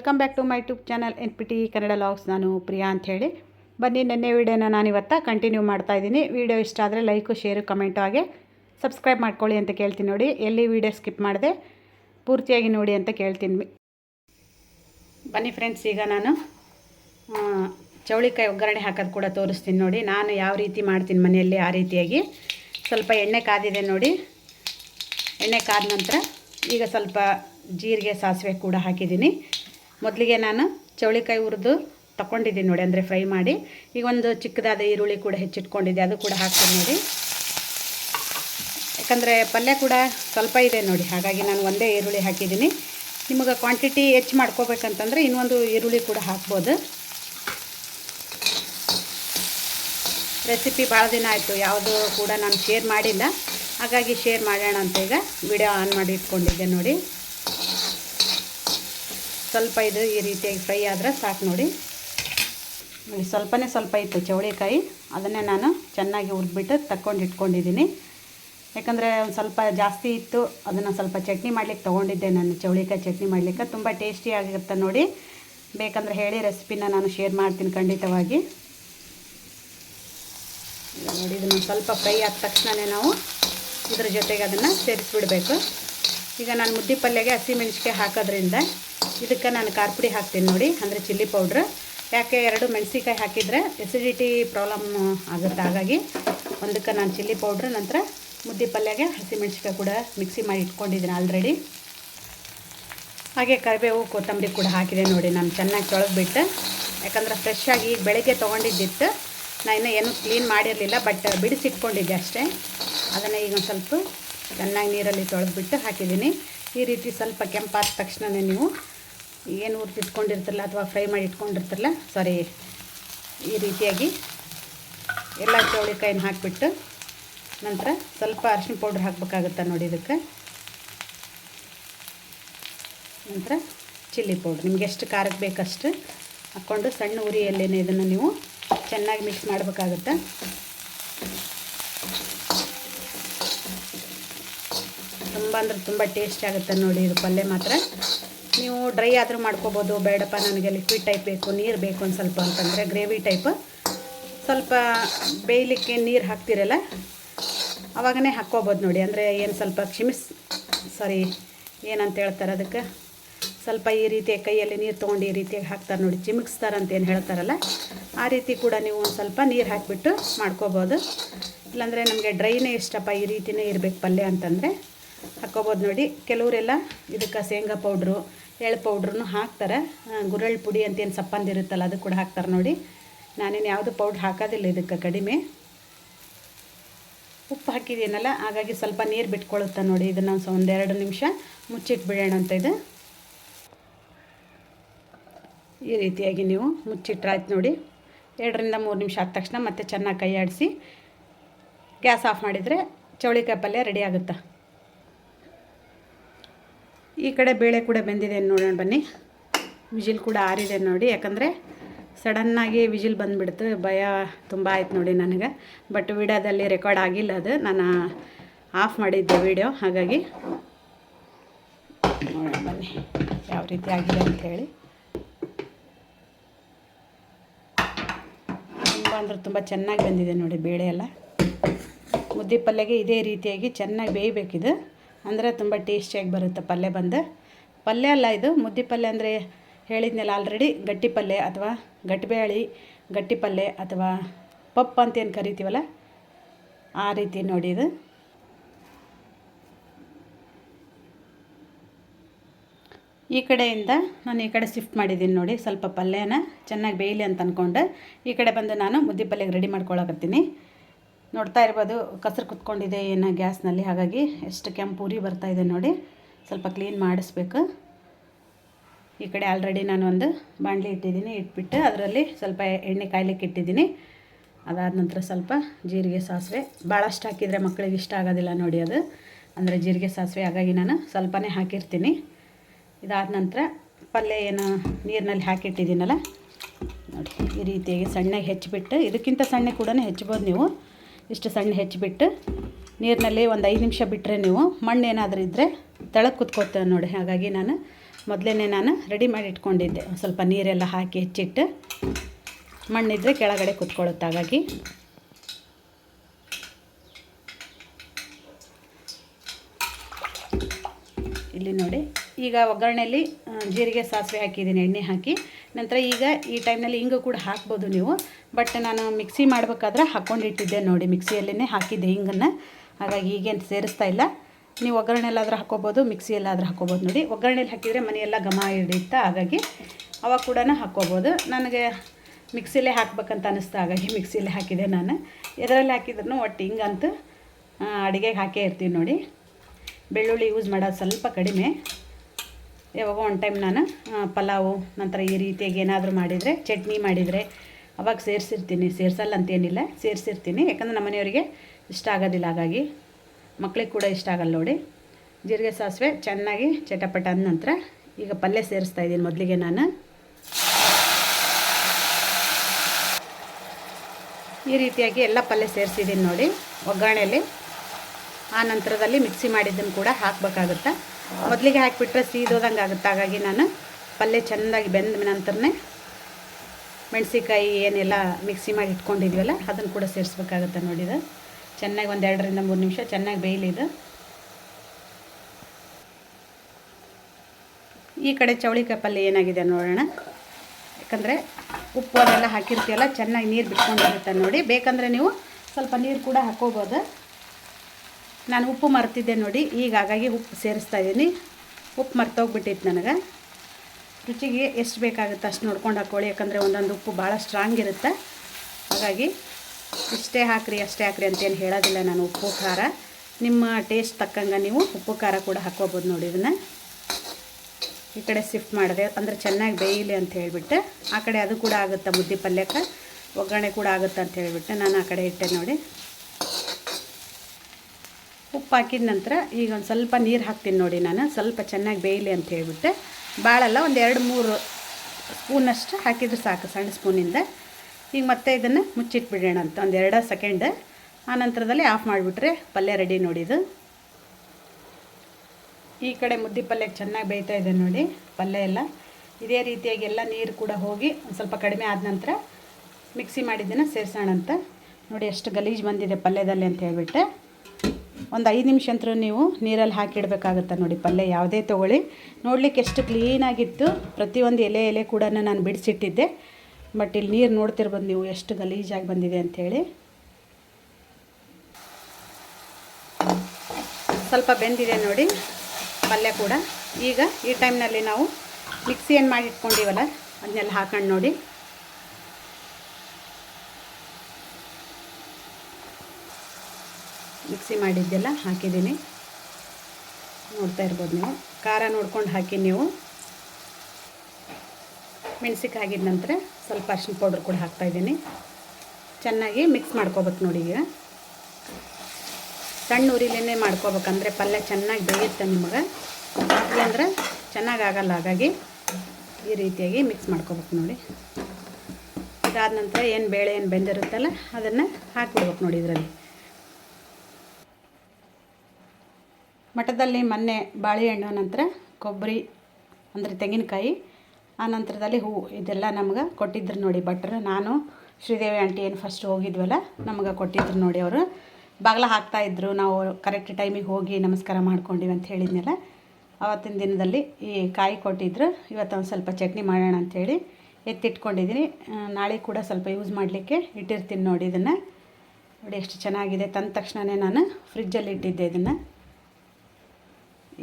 Welcome back to my tube channel N P T Kannada logs ನಾನು ಪ್ರಿಯಾ ಅಂತ ಹೇಳಿ. ಬನ್ನಿ, ನೆನ್ನೆ ವೀಡಿಯೋನ ನಾನು ಇವತ್ತು ಕಂಟಿನ್ಯೂ ಮಾಡ್ತಾ ಇದ್ದೀನಿ. ವೀಡಿಯೋ ಇಷ್ಟ ಆದರೆ ಲೈಕು ಶೇರು ಕಮೆಂಟು ಹಾಗೆ ಸಬ್ಸ್ಕ್ರೈಬ್ ಮಾಡ್ಕೊಳ್ಳಿ ಅಂತ ಕೇಳ್ತೀನಿ ನೋಡಿ. ಎಲ್ಲಿ ವೀಡಿಯೋ ಸ್ಕಿಪ್ ಮಾಡಿದೆ? ಪೂರ್ತಿಯಾಗಿ ನೋಡಿ ಅಂತ ಕೇಳ್ತೀನಿ. ಬನ್ನಿ ಫ್ರೆಂಡ್ಸ್ ಈಗ ನಾನು ಚೌಳಿಕಾಯಿ ಒಗ್ಗರಣೆ ಹಾಕೋದು ಕೂಡ ತೋರಿಸ್ತೀನಿ ನೋಡಿ. ನಾನು ಯಾವ ರೀತಿ ಮಾಡ್ತೀನಿ ಮನೆಯಲ್ಲಿ ಆ ರೀತಿಯಾಗಿ. ಸ್ವಲ್ಪ ಎಣ್ಣೆ ಕಾದಿದೆ ನೋಡಿ. ಎಣ್ಣೆ ಕಾದ ನಂತರ ಈಗ ಸ್ವಲ್ಪ ಜೀರಿಗೆ, ಸಾಸಿವೆ ಕೂಡ ಹಾಕಿದ್ದೀನಿ. ಮೊದಲಿಗೆ ನಾನು ಚೌಳಿಕಾಯಿ ಹುರಿದು ತಗೊಂಡಿದ್ದೀನಿ ನೋಡಿ, ಅಂದರೆ ಫ್ರೈ ಮಾಡಿ. ಈಗ ಒಂದು ಚಿಕ್ಕದಾದ ಈರುಳ್ಳಿ ಕೂಡ ಹೆಚ್ಚಿಟ್ಕೊಂಡಿದ್ದೆ, ಅದು ಕೂಡ ಹಾಕ್ತೀನಿ ನೋಡಿ. ಯಾಕಂದರೆ ಪಲ್ಯ ಕೂಡ ಸ್ವಲ್ಪ ಇದೆ ನೋಡಿ, ಹಾಗಾಗಿ ನಾನು ಒಂದೇ ಈರುಳ್ಳಿ ಹಾಕಿದ್ದೀನಿ. ನಿಮಗೆ ಕ್ವಾಂಟಿಟಿ ಹೆಚ್ಚು ಮಾಡ್ಕೋಬೇಕಂತಂದರೆ ಇನ್ನೊಂದು ಈರುಳ್ಳಿ ಕೂಡ ಹಾಕ್ಬೋದು. ರೆಸಿಪಿ ಭಾಳ ದಿನ ಆಯಿತು, ಯಾವುದು ಕೂಡ ನಾನು ಶೇರ್ ಮಾಡಿಲ್ಲ. ಹಾಗಾಗಿ ಶೇರ್ ಮಾಡೋಣ ಅಂತ ಈಗ ವಿಡಿಯೋ ಆನ್ ಮಾಡಿ ಇಟ್ಕೊಂಡಿದ್ದೆ ನೋಡಿ. ಸ್ವಲ್ಪ ಇದು ಈ ರೀತಿಯಾಗಿ ಫ್ರೈ ಆದರೆ ಸಾಕು ನೋಡಿ. ನೋಡಿ, ಸ್ವಲ್ಪನೇ ಸ್ವಲ್ಪ ಇತ್ತು ಚೌಳಿಕಾಯಿ. ಅದನ್ನೇ ನಾನು ಚೆನ್ನಾಗಿ ಹುರಿದ್ಬಿಟ್ಟು ತಕ್ಕೊಂಡು ಇಟ್ಕೊಂಡಿದ್ದೀನಿ. ಯಾಕಂದರೆ ಒಂದು ಸ್ವಲ್ಪ ಜಾಸ್ತಿ ಇತ್ತು, ಅದನ್ನು ಸ್ವಲ್ಪ ಚಟ್ನಿ ಮಾಡ್ಲಿಕ್ಕೆ ತೊಗೊಂಡಿದ್ದೆ ನಾನು. ಚೌಳಿಕಾಯಿ ಚಟ್ನಿ ಮಾಡಲಿಕ್ಕೆ ತುಂಬ ಟೇಸ್ಟಿ ಆಗಿರುತ್ತೆ ನೋಡಿ. ಬೇಕಂದ್ರೆ ಹೇಳಿ ರೆಸಿಪಿನ ನಾನು ಶೇರ್ ಮಾಡ್ತೀನಿ ಖಂಡಿತವಾಗಿ. ನೋಡಿ, ಇದನ್ನು ಸ್ವಲ್ಪ ಫ್ರೈ ಆದ ತಕ್ಷಣವೇ ನಾವು ಇದ್ರ ಜೊತೆಗೆ ಅದನ್ನು ಸೇರಿಸ್ಬಿಡಬೇಕು. ಈಗ ನಾನು ಮುದ್ದೆ ಪಲ್ಯಗೆ ಹಸಿಮೆಣಸಿಕಾಯಿ ಹಾಕೋದ್ರಿಂದ ಇದಕ್ಕೆ ನಾನು ಖಾರ ಪುಡಿ ಹಾಕ್ತೀನಿ ನೋಡಿ, ಅಂದರೆ ಚಿಲ್ಲಿ ಪೌಡ್ರ್ ಯಾಕೆ ಎರಡು ಮೆಣಸಿಕಾಯಿ ಹಾಕಿದರೆ ಎಸಿಡಿಟಿ ಪ್ರಾಬ್ಲಮ್ ಆಗುತ್ತೆ. ಹಾಗಾಗಿ ಒಂದಕ್ಕೆ ನಾನು ಚಿಲ್ಲಿ ಪೌಡ್ರ್ ನಂತರ ಮುದ್ದೆ ಪಲ್ಯಗೆ ಹಸಿಮೆಣ್ಸಿಕಾಯಿ ಕೂಡ ಮಿಕ್ಸಿ ಮಾಡಿ ಇಟ್ಕೊಂಡಿದ್ದೀನಿ ಆಲ್ರೆಡಿ ಹಾಗೆ ಕರಿಬೇವು, ಕೊತ್ತಂಬರಿ ಕೂಡ ಹಾಕಿದೆ ನೋಡಿ, ನಾನು ಚೆನ್ನಾಗಿ ತೊಳೆದ್ಬಿಟ್ಟು. ಯಾಕಂದ್ರೆ ಫ್ರೆಶ್ ಆಗಿ ಈಗ ಬೆಳಗ್ಗೆ ತೊಗೊಂಡಿದ್ದಿತ್ತು. ನಾನು ಇನ್ನೂ ಏನೂ ಕ್ಲೀನ್ ಮಾಡಿರಲಿಲ್ಲ ಬಟ್ ಬಿಡಿಸಿಟ್ಕೊಂಡಿದ್ದೆ ಅಷ್ಟೇ. ಅದನ್ನು ಈಗ ಒಂದು ಸ್ವಲ್ಪ ಚೆನ್ನಾಗಿ ನೀರಲ್ಲಿ ತೊಳೆದ್ಬಿಟ್ಟು ಹಾಕಿದ್ದೀನಿ. ಈ ರೀತಿ ಸ್ವಲ್ಪ ಕೆಂಪಾದ ತಕ್ಷಣವೇ ನೀವು ಏನು ಹುರಿದಿಟ್ಕೊಂಡಿರ್ತಾರಲ್ಲ ಅಥವಾ ಫ್ರೈ ಮಾಡಿ ಇಟ್ಕೊಂಡಿರ್ತಾರಲ್ಲ ಸಾರಿ ಈ ರೀತಿಯಾಗಿ ಎಲ್ಲ ಚೌಳಿಕಾಯಿನ ಹಾಕಿಬಿಟ್ಟು ನಂತರ ಸ್ವಲ್ಪ ಅರಿಶಿನ ಪೌಡ್ರ್ ಹಾಕಬೇಕಾಗುತ್ತೆ ನೋಡಿ ಇದಕ್ಕೆ. ನಂತರ ಚಿಲ್ಲಿ ಪೌಡ್ರ್. ನಿಮ್ಗೆ ಎಷ್ಟು ಖಾರಕ್ಕೆ ಬೇಕಷ್ಟು ಹಾಕ್ಕೊಂಡು ಸಣ್ಣ ಉರಿಯಲ್ಲೇನೆ ಇದನ್ನು ನೀವು ಚೆನ್ನಾಗಿ ಮಿಕ್ಸ್ ಮಾಡಬೇಕಾಗುತ್ತೆ. ತುಂಬ ಅಂದರೆ ತುಂಬ ಟೇಸ್ಟ್ ಆಗುತ್ತೆ ನೋಡಿ ಇದು ಪಲ್ಯ ಮಾತ್ರ. ನೀವು ಡ್ರೈ ಆದರೂ ಮಾಡ್ಕೋಬೋದು. ಬೇಡಪ್ಪ, ನನಗೆ ಲಿಕ್ವಿಡ್ ಟೈಪ್ ಬೇಕು, ನೀರು ಬೇಕು ಒಂದು ಸ್ವಲ್ಪ ಅಂತಂದರೆ ಗ್ರೇವಿ ಟೈಪ್ ಸ್ವಲ್ಪ ಬೇಯಲಿಕ್ಕೆ ನೀರು ಹಾಕ್ತಿರಲ್ಲ, ಅವಾಗನೇ ಹಾಕ್ಕೋಬೋದು ನೋಡಿ. ಅಂದರೆ ಏನು ಸ್ವಲ್ಪ ಕ್ಷಮಿಸ್ ಸಾರಿ ಏನಂತ ಹೇಳ್ತಾರೆ ಅದಕ್ಕೆ? ಸ್ವಲ್ಪ ಈ ರೀತಿಯ ಕೈಯಲ್ಲಿ ನೀರು ತೊಗೊಂಡು ಈ ರೀತಿಯಾಗಿ ಹಾಕ್ತಾರೆ ನೋಡಿ. ಚಿಮಿಕ್ಸ್ತಾರೆ ಅಂತ ಏನು ಹೇಳ್ತಾರಲ್ಲ, ಆ ರೀತಿ ಕೂಡ ನೀವು ಒಂದು ಸ್ವಲ್ಪ ನೀರು ಹಾಕಿಬಿಟ್ಟು ಮಾಡ್ಕೋಬೋದು. ಇಲ್ಲಾಂದರೆ ನಮಗೆ ಡ್ರೈನೇ ಇಷ್ಟಪ್ಪ, ಈ ರೀತಿಯೇ ಇರಬೇಕು ಪಲ್ಯ ಅಂತಂದರೆ. ಹಾಕ್ಕೋಬೋದು ನೋಡಿ. ಕೆಲವರೆಲ್ಲ ಇದಕ್ಕೆ ಶೇಂಗಾ ಪೌಡ್ರು ಎಳ್ಳು ಪೌಡ್ರನ್ನು ಹಾಕ್ತಾರೆ. ಗುರಳ್ ಪುಡಿ ಅಂತೇನು ಸಪ್ಪಂದಿರುತ್ತಲ್ಲ ಅದು ಕೂಡ ಹಾಕ್ತಾರೆ ನೋಡಿ. ನಾನೇನು ಯಾವುದು ಪೌಡ್ರ್ ಹಾಕೋದಿಲ್ಲ ಇದಕ್ಕೆ ಕಡಿಮೆ. ಉಪ್ಪು ಹಾಕಿದ್ದೀನಲ್ಲ ಹಾಗಾಗಿ ಸ್ವಲ್ಪ ನೀರು ಬಿಟ್ಕೊಳ್ಳುತ್ತೆ ನೋಡಿ. ಇದನ್ನು ಒಂದು ಒಂದೆರಡು ನಿಮಿಷ ಮುಚ್ಚಿಟ್ಬಿಡೋಣ ಅಂತ ಇದು. ಈ ರೀತಿಯಾಗಿ ನೀವು ಮುಚ್ಚಿಟ್ರಾಯ್ತು ನೋಡಿ. ಎರಡರಿಂದ ಮೂರು ನಿಮಿಷ ಆದ ತಕ್ಷಣ ಮತ್ತೆ ಚೆನ್ನಾಗಿ ಕೈ ಆಡಿಸಿ ಗ್ಯಾಸ್ ಆಫ್ ಮಾಡಿದರೆ ಚೌಳಿಕಾಯಿ ಪಲ್ಯ ರೆಡಿ ಆಗುತ್ತೆ? ಈ ಕಡೆ ಬೇಳೆ ಕೂಡ ಬೆಂದಿದೆ ನೋಡೋಣ ಬನ್ನಿ. ವಿಜಿಲ್ ಕೂಡ ಆರಿದೆ ನೋಡಿ, ಯಾಕಂದರೆ ಸಡನ್ನಾಗಿ ವಿಜಿಲ್ ಬಂದುಬಿಡ್ತು. ಭಯ ತುಂಬ ಆಯ್ತು ನೋಡಿ ನನಗೆ. ಬಟ್ ವಿಡಿಯೋದಲ್ಲಿ ರೆಕಾರ್ಡ್ ಆಗಿಲ್ಲ ಅದು. ನಾನು ಆಫ್ ಮಾಡಿದ್ದೆ ವಿಡಿಯೋ, ಹಾಗಾಗಿ ನೋಡೋಣ ಬನ್ನಿ ಯಾವ ರೀತಿ ಆಗಿದೆ ಅಂತ ಹೇಳಿ. ತುಂಬ ಅಂದ್ರೆ ತುಂಬ ಚೆನ್ನಾಗಿ ಬಂದಿದೆ ನೋಡಿ ಬೇಳೆ ಎಲ್ಲ. ಮುದ್ದೆ ಪಲ್ಯಗೆ ಇದೇ ರೀತಿಯಾಗಿ ಚೆನ್ನಾಗಿ ಬೇಯಬೇಕಿದು. ಅಂದರೆ ತುಂಬ ಟೇಸ್ಟಿಯಾಗಿ ಬರುತ್ತೆ ಪಲ್ಯ ಬಂದು. ಪಲ್ಯ ಅಲ್ಲ ಇದು, ಮುದ್ದೆ ಪಲ್ಯ ಅಂದರೆ ಹೇಳಿದ್ನಲ್ಲ ಆಲ್ರೆಡಿ ಗಟ್ಟಿ ಪಲ್ಯ ಅಥವಾ ಗಟ್ಟಿಬೇಳಿ, ಗಟ್ಟಿ ಪಲ್ಯ ಅಥವಾ ಪಪ್ಪ ಅಂತ ಏನು ಕರಿತೀವಲ್ಲ, ಆ ರೀತಿ ನೋಡಿ ಇದು. ಈ ಕಡೆಯಿಂದ ನಾನು ಈ ಕಡೆ ಶಿಫ್ಟ್ ಮಾಡಿದ್ದೀನಿ ನೋಡಿ, ಸ್ವಲ್ಪ ಪಲ್ಯನ ಚೆನ್ನಾಗಿ ಬೇಯಲಿ ಅಂತ ಅಂದ್ಕೊಂಡು ಈ ಕಡೆ ಬಂದು ನಾನು ಮುದ್ದೆ ಪಲ್ಯಗೆ ರೆಡಿ ಮಾಡ್ಕೊಳಕತ್ತೀನಿ. ನೋಡ್ತಾ ಇರ್ಬೋದು, ಕಸರು ಕುತ್ಕೊಂಡಿದೆ ಏನು ಗ್ಯಾಸ್ನಲ್ಲಿ. ಹಾಗಾಗಿ ಎಷ್ಟು ಕೆಂಪು ಉರಿ ಇದೆ ನೋಡಿ. ಸ್ವಲ್ಪ ಕ್ಲೀನ್ ಮಾಡಿಸ್ಬೇಕು. ಈ ಕಡೆ ಆಲ್ರೆಡಿ ನಾನು ಒಂದು ಬಾಣಲಿ ಇಟ್ಟಿದ್ದೀನಿ, ಇಟ್ಬಿಟ್ಟು ಅದರಲ್ಲಿ ಸ್ವಲ್ಪ ಎಣ್ಣೆ ಕಾಯ್ಲಿಕ್ಕೆ ಇಟ್ಟಿದ್ದೀನಿ. ಅದಾದ ನಂತರ ಸ್ವಲ್ಪ ಜೀರಿಗೆ ಸಾಸಿವೆ. ಭಾಳಷ್ಟು ಹಾಕಿದರೆ ಮಕ್ಕಳಿಗೆ ಇಷ್ಟ ಆಗೋದಿಲ್ಲ ನೋಡಿ ಅದು. ಅಂದರೆ ಜೀರಿಗೆ ಸಾಸಿವೆ, ಹಾಗಾಗಿ ನಾನು ಸ್ವಲ್ಪನೇ ಹಾಕಿರ್ತೀನಿ. ಇದಾದ ನಂತರ ಪಲ್ಯ ಏನು ನೀರಿನಲ್ಲಿ ಹಾಕಿಟ್ಟಿದ್ದೀನಲ್ಲ, ನೋಡಿ ಈ ರೀತಿಯಾಗಿ ಸಣ್ಣಗೆ ಹೆಚ್ಚಿಬಿಟ್ಟು, ಇದಕ್ಕಿಂತ ಸಣ್ಣ ಕೂಡ ಹೆಚ್ಚಬೋದು ನೀವು. ಇಷ್ಟು ಸಣ್ಣ ಹೆಚ್ಚಿಬಿಟ್ಟು ನೀರಿನಲ್ಲಿ ಒಂದು ಐದು ನಿಮಿಷ ಬಿಟ್ಟರೆ ನೀವು ಮಣ್ಣು ಏನಾದರೂ ಇದ್ದರೆ ತಳಕ್ಕೆ ಕುತ್ಕೋತೇವೆ ನೋಡಿ. ಹಾಗಾಗಿ ನಾನು ಮೊದಲೇ ನಾನು ರೆಡಿ ಮಾಡಿ ಇಟ್ಕೊಂಡಿದ್ದೆ. ಸ್ವಲ್ಪ ನೀರೆಲ್ಲ ಹಾಕಿ ಹೆಚ್ಚಿಟ್ಟು ಮಣ್ಣಿದ್ರೆ ಕೆಳಗಡೆ ಕುತ್ಕೊಳ್ಳುತ್ತೆ. ಹಾಗಾಗಿ ಇಲ್ಲಿ ನೋಡಿ ಈಗ ಒಗ್ಗರಣೆಯಲ್ಲಿ ಜೀರಿಗೆ, ಸಾಸಿವೆ ಹಾಕಿದ್ದೀನಿ ಎಣ್ಣೆ ಹಾಕಿ, ನಂತರ ಈಗ ಈ ಟೈಮ್ನಲ್ಲಿ ಹಿಂಗು ಕೂಡ ಹಾಕ್ಬೋದು ನೀವು. ಬಟ್ ನಾನು ಮಿಕ್ಸಿ ಮಾಡಬೇಕಾದ್ರೆ ಹಾಕ್ಕೊಂಡಿಟ್ಟಿದ್ದೆ ನೋಡಿ ಮಿಕ್ಸಿಯಲ್ಲೇ ಹಾಕಿದ್ದೆ ಹಿಂಗನ್ನು ಹಾಗಾಗಿ ಈಗೇನು ಸೇರಿಸ್ತಾ ಇಲ್ಲ. ನೀವು ಒಗ್ಗರಣೆಲ್ಲಾದರೂ ಹಾಕ್ಕೋಬೋದು, ಮಿಕ್ಸಿಯಲ್ಲಾದರೂ ಹಾಕ್ಕೋಬೋದು ನೋಡಿ. ಒಗ್ಗರಣೆಲಿ ಹಾಕಿದರೆ ಮನೆಯೆಲ್ಲ ಘಮ ಹಿಡಿಯುತ್ತೆ, ಹಾಗಾಗಿ ಅವಾಗ ಕೂಡ ಹಾಕ್ಕೋಬೋದು. ನನಗೆ ಮಿಕ್ಸಿಲೇ ಹಾಕ್ಬೇಕಂತ ಅನ್ನಿಸ್ತು, ಹಾಗಾಗಿ ಮಿಕ್ಸಿಲೇ ಹಾಕಿದೆ ನಾನು. ಇದರಲ್ಲಿ ಹಾಕಿದ್ರು ಒಟ್ಟು ಹಿಂಗಂತೂ ಅಡುಗೆಗೆ ಹಾಕೇ ಇರ್ತೀವಿ ನೋಡಿ. ಬೆಳ್ಳುಳ್ಳಿ ಯೂಸ್ ಮಾಡೋದು ಸ್ವಲ್ಪ ಕಡಿಮೆ. ಯಾವಾಗೋ ಒನ್ ಟೈಮ್ ನಾನು ಪಲಾವು, ನಂತರ ಈ ರೀತಿಯಾಗಿ ಏನಾದರೂ ಮಾಡಿದರೆ, ಚಟ್ನಿ ಮಾಡಿದರೆ ಅವಾಗ ಸೇರಿಸಿರ್ತೀನಿ. ಸೇರಿಸಲ್ಲ ಅಂತೇನಿಲ್ಲ ಸೇರಿಸಿರ್ತೀನಿ. ಯಾಕಂದ್ರೆ ನಮ್ಮ ಮನೆಯವರಿಗೆ ಇಷ್ಟ ಆಗೋದಿಲ್ಲ. ಹಾಗಾಗಿ ಮಕ್ಕಳಿಗೆ ಕೂಡ ಇಷ್ಟ ಆಗಲ್ಲ ನೋಡಿ. ಜೀರಿಗೆ ಸಾಸಿವೆ ಚೆನ್ನಾಗಿ ಚಟಪಟ ಅಂದ ನಂತರ ಈಗ ಪಲ್ಯ ಸೇರಿಸ್ತಾ ಇದ್ದೀನಿ ಮೊದಲಿಗೆ ನಾನು. ಈ ರೀತಿಯಾಗಿ ಎಲ್ಲ ಪಲ್ಯ ಸೇರಿಸಿದ್ದೀನಿ ನೋಡಿ. ಒಗ್ಗರಣೆಯಲ್ಲಿ ಆ ನಂತರದಲ್ಲಿ ಮಿಕ್ಸಿ ಮಾಡಿದ್ದನ್ನು ಕೂಡ ಹಾಕಬೇಕಾಗುತ್ತೆ. ಮೊದಲಿಗೆ ಹಾಕಿಬಿಟ್ರೆ ಸೀದೋದಂಗೆ ಆಗುತ್ತೆ. ಹಾಗಾಗಿ ನಾನು ಪಲ್ಯ ಚೆನ್ನಾಗಿ ಬೆಂದ ನಂತರನೇ ಮೆಣಸಿಕಾಯಿ ಏನೆಲ್ಲ ಮಿಕ್ಸಿ ಮಾಡಿ ಇಟ್ಕೊಂಡಿದ್ವಲ್ಲ, ಅದನ್ನು ಕೂಡ ಸೇರಿಸ್ಬೇಕಾಗುತ್ತೆ ನೋಡಿದ ಚೆನ್ನಾಗಿ ಒಂದು ಎರಡರಿಂದ ಮೂರು ನಿಮಿಷ ಚೆನ್ನಾಗಿ ಬೇಯಲಿದೆ ಈ ಕಡೆ ಚೌಳಿಕಾಯಿ ಪಲ್ಯ ಏನಾಗಿದೆ ನೋಡೋಣ. ಯಾಕಂದರೆ ಉಪ್ಪು ಅದೆಲ್ಲ ಹಾಕಿರ್ತೀವಲ್ಲ, ಚೆನ್ನಾಗಿ ನೀರು ಬಿಟ್ಕೊಂಡಿರುತ್ತೆ ನೋಡಿ. ಬೇಕಂದರೆ ನೀವು ಸ್ವಲ್ಪ ನೀರು ಕೂಡ ಹಾಕೋಬೋದು. ನಾನು ಉಪ್ಪು ಮರ್ತಿದ್ದೆ ನೋಡಿ, ಈಗ ಹಾಗಾಗಿ ಉಪ್ಪು ಸೇರಿಸ್ತಾ ಇದ್ದೀನಿ ಉಪ್ಪು ಮರ್ತೋಗ್ಬಿಟ್ಟಿತ್ತು ನನಗೆ. ರುಚಿಗೆ ಎಷ್ಟು ಬೇಕಾಗುತ್ತೆ ಅಷ್ಟು ನೋಡ್ಕೊಂಡು ಹಾಕ್ಕೊಳ್ಳಿ ಯಾಕಂದರೆ ಒಂದೊಂದು ಉಪ್ಪು ಭಾಳ ಸ್ಟ್ರಾಂಗ್ ಇರುತ್ತೆ. ಹಾಗಾಗಿ ಇಷ್ಟೇ ಹಾಕ್ರಿ, ಅಷ್ಟೇ ಹಾಕ್ರಿ ಅಂತೇನು ಹೇಳೋದಿಲ್ಲ ನಾನು ಉಪ್ಪು ಖಾರ. ನಿಮ್ಮ ಟೇಸ್ಟ್ ತಕ್ಕಂಗೆ ನೀವು ಉಪ್ಪು ಖಾರ ಕೂಡ ಹಾಕ್ಕೋಬೋದು ನೋಡಿ ಇದನ್ನು. ಈ ಕಡೆ ಶಿಫ್ಟ್ ಮಾಡಿದೆ, ಅಂದರೆ ಚೆನ್ನಾಗಿ ಬೇಯಿಲಿ ಅಂತ ಹೇಳಿಬಿಟ್ಟು, ಆ ಕಡೆ ಅದು ಕೂಡ ಆಗುತ್ತೆ ಮುದ್ದೆ ಪಲ್ಯಕ್ಕೆ? ಒಗ್ಗರಣೆ ಕೂಡ ಆಗುತ್ತೆ ಅಂತ ಹೇಳಿಬಿಟ್ಟು ನಾನು ಆ ಕಡೆ ಇಟ್ಟೆ ನೋಡಿ. ಉಪ್ಪು ಹಾಕಿದ ನಂತರ ಈಗ ಒಂದು ಸ್ವಲ್ಪ ನೀರು ಹಾಕ್ತೀನಿ ನೋಡಿ ನಾನು. ಸ್ವಲ್ಪ ಚೆನ್ನಾಗಿ ಬೇಯಲಿ ಅಂತ ಹೇಳಿಬಿಟ್ಟೆ ಭಾಳಲ್ಲ ಒಂದು ಎರಡು ಮೂರು ಸ್ಪೂನಷ್ಟು ಹಾಕಿದ್ರೆ ಸಾಕು ಸಣ್ಣ ಸ್ಪೂನಿಂದ. ಈಗ ಮತ್ತೆ ಇದನ್ನು ಮುಚ್ಚಿಟ್ಬಿಡೋಣ ಅಂತ ಒಂದು ಎರಡು ಸೆಕೆಂಡ್ ಆ ನಂತರದಲ್ಲಿ ಆಫ್ ಮಾಡಿಬಿಟ್ರೆ ಪಲ್ಯ ರೆಡಿ ನೋಡಿದು ಈ ಕಡೆ ಮುದ್ದೆ ಪಲ್ಯ ಚೆನ್ನಾಗಿ ಬೇಯ್ತಾ ಇದೆ ನೋಡಿ ಪಲ್ಯ ಎಲ್ಲ. ಇದೇ ರೀತಿಯಾಗಿ ಎಲ್ಲ ನೀರು ಕೂಡ ಹೋಗಿ ಒಂದು ಸ್ವಲ್ಪ ಕಡಿಮೆ ಆದ ನಂತರ ಮಿಕ್ಸಿ ಮಾಡಿದ್ದನ್ನು ಸೇರಿಸೋಣ ಅಂತ. ನೋಡಿ ಎಷ್ಟು ಗಲೀಜು ಬಂದಿದೆ ಪಲ್ಯದಲ್ಲಿ ಅಂತ ಹೇಳ್ಬಿಟ್ಟು. ಒಂದು ಐದು ನಿಮಿಷ ಅಂತರೂ ನೀವು ನೀರಲ್ಲಿ ಹಾಕಿಡಬೇಕಾಗುತ್ತೆ ನೋಡಿ, ಪಲ್ಯ ಯಾವುದೇ ತೊಗೊಳ್ಳಿ. ನೋಡ್ಲಿಕ್ಕೆ ಎಷ್ಟು ಕ್ಲೀನಾಗಿತ್ತು ಪ್ರತಿಯೊಂದು ಎಲೆ ಎಲೆ ಕೂಡ ನಾನು ಬಿಡಿಸಿಟ್ಟಿದ್ದೆ. ಬಟ್ ಇಲ್ಲಿ ನೀರು ನೋಡ್ತಿರ್ಬೋದು ನೀವು ಎಷ್ಟು ಗಲೀಜಾಗಿ ಬಂದಿದೆ ಅಂಥೇಳಿ ಸ್ವಲ್ಪ ಬೆಂದಿದೆ ನೋಡಿ, ಪಲ್ಯ ಕೂಡ. ಈಗ ಈ ಟೈಮ್ನಲ್ಲಿ ನಾವು ಮಿಕ್ಸಿ ಏನು ಮಾಡಿ ಅದನ್ನೆಲ್ಲ ಹಾಕೊಂಡು ನೋಡಿ. ಮಿಕ್ಸಿ ಮಾಡಿದ್ದೆಲ್ಲ ಹಾಕಿದ್ದೀನಿ. ನೋಡ್ತಾ ಇರ್ಬೋದು ನೀವು. ಖಾರ ನೋಡ್ಕೊಂಡು ಹಾಕಿ ನೀವು. ಮೆಣಸಿಗೆ ಹಾಕಿದ ನಂತರ ಸ್ವಲ್ಪ ಅರ್ಶಿನ ಪೌಡ್ರ್ ಕೂಡ ಹಾಕ್ತಾಯಿದ್ದೀನಿ ಚೆನ್ನಾಗಿ ಮಿಕ್ಸ್ ಮಾಡ್ಕೋಬೇಕು ನೋಡಿ ಈಗ. ಸಣ್ಣ ಉರಿಲೇ ಮಾಡ್ಕೋಬೇಕಂದ್ರೆ ಪಲ್ಯ ಚೆನ್ನಾಗಿ ಬೇಯುತ್ತೆ ನಿಮಗೆ. ಚೆನ್ನಾಗಿ ಆಗಲ್ಲ. ಹಾಗಾಗಿ ಈ ರೀತಿಯಾಗಿ ಮಿಕ್ಸ್ ಮಾಡ್ಕೋಬೇಕು ನೋಡಿ. ಇದಾದ ನಂತರ ಏನು ಬೇಳೆ ಏನು ಬೆಂದಿರುತ್ತಲ್ಲ ಅದನ್ನು ಹಾಕ್ಬಿಡ್ಬೇಕು ನೋಡಿ ಇದರಲ್ಲಿ. ಮಠದಲ್ಲಿ ಮೊನ್ನೆ ಬಾಳೆಹಣ್ಣು ನಂತರ ಕೊಬ್ಬರಿ, ಅಂದರೆ ತೆಂಗಿನಕಾಯಿ, ಆ ನಂತರದಲ್ಲಿ ಹೂವು, ಇದೆಲ್ಲ ನಮ್ಗೆ ಕೊಟ್ಟಿದ್ರು ನೋಡಿ ಭಟ್ರು. ನಾನು, ಶ್ರೀದೇವಿ ಆಂಟಿ ಏನು ಫಸ್ಟ್ ಹೋಗಿದ್ವಲ್ಲ, ನಮ್ಗೆ ಕೊಟ್ಟಿದ್ರು ನೋಡಿ ಅವರು. ಬಾಗಿಲ ಹಾಕ್ತಾಯಿದ್ರು ನಾವು ಕರೆಕ್ಟ್ ಟೈಮಿಗೆ ಹೋಗಿ ನಮಸ್ಕಾರ ಮಾಡ್ಕೊಂಡಿವಿ ಅಂತ ಹೇಳಿದ್ನಲ್ಲ. ಆವತ್ತಿನ ದಿನದಲ್ಲಿ ಈ ಕಾಯಿ ಕೊಟ್ಟಿದ್ರು. ಇವತ್ತು ಒಂದು ಸ್ವಲ್ಪ ಚಟ್ನಿ ಮಾಡೋಣ ಅಂಥೇಳಿ ಎತ್ತಿಟ್ಕೊಂಡಿದ್ದೀನಿ ನಾಳೆ ಕೂಡ ಸ್ವಲ್ಪ ಯೂಸ್ ಮಾಡಲಿಕ್ಕೆ ಇಟ್ಟಿರ್ತೀನಿ ನೋಡಿ ಇದನ್ನು. ನೋಡಿ ಎಷ್ಟು ಚೆನ್ನಾಗಿದೆ. ತಂದ ತಕ್ಷಣವೇ ನಾನು ಫ್ರಿಜ್ಜಲ್ಲಿ ಇಟ್ಟಿದ್ದೆ ಇದನ್ನು.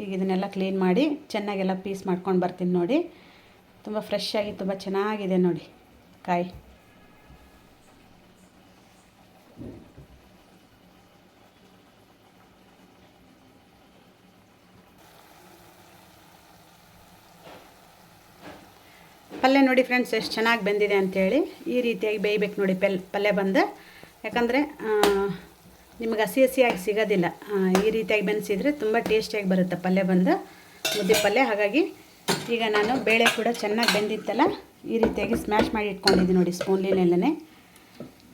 ಈಗ ಇದನ್ನೆಲ್ಲ ಕ್ಲೀನ್ ಮಾಡಿ ಚೆನ್ನಾಗೆಲ್ಲ ಪೀಸ್ ಮಾಡ್ಕೊಂಡು ಬರ್ತೀನಿ ನೋಡಿ. ತುಂಬ ಫ್ರೆಶ್ ಆಗಿ ತುಂಬ ಚೆನ್ನಾಗಿದೆ ನೋಡಿ ಕಾಯಿ. ಪಲ್ಯ ನೋಡಿ ಫ್ರೆಂಡ್ಸ್ ಎಷ್ಟು ಚೆನ್ನಾಗಿ ಬೆಂದಿದೆ ಅಂಥೇಳಿ ಈ ರೀತಿಯಾಗಿ ಬೇಯಬೇಕು ನೋಡಿ ಪೆಲ್, ಪಲ್ಯ ಬಂದು. ಯಾಕಂದರೆ ನಿಮಗೆ ಹಸಿ ಹಸಿಯಾಗಿ ಸಿಗೋದಿಲ್ಲ ಈ ರೀತಿಯಾಗಿ ಬೆನ್ಸಿದ್ರೆ ತುಂಬ ಟೇಸ್ಟಿಯಾಗಿ ಬರುತ್ತೆ ಪಲ್ಯ ಬಂದು, ಮುದ್ದೆ ಪಲ್ಯ. ಹಾಗಾಗಿ ಈಗ ನಾನು ಬೇಳೆ ಕೂಡ ಚೆನ್ನಾಗಿ ಬೆಂದಿತ್ತಲ್ಲ, ಈ ರೀತಿಯಾಗಿ ಸ್ಮ್ಯಾಶ್ ಮಾಡಿ ಇಟ್ಕೊಂಡಿದ್ದೀನಿ ನೋಡಿ ಸ್ಪೂನಿನಲ್ಲೇ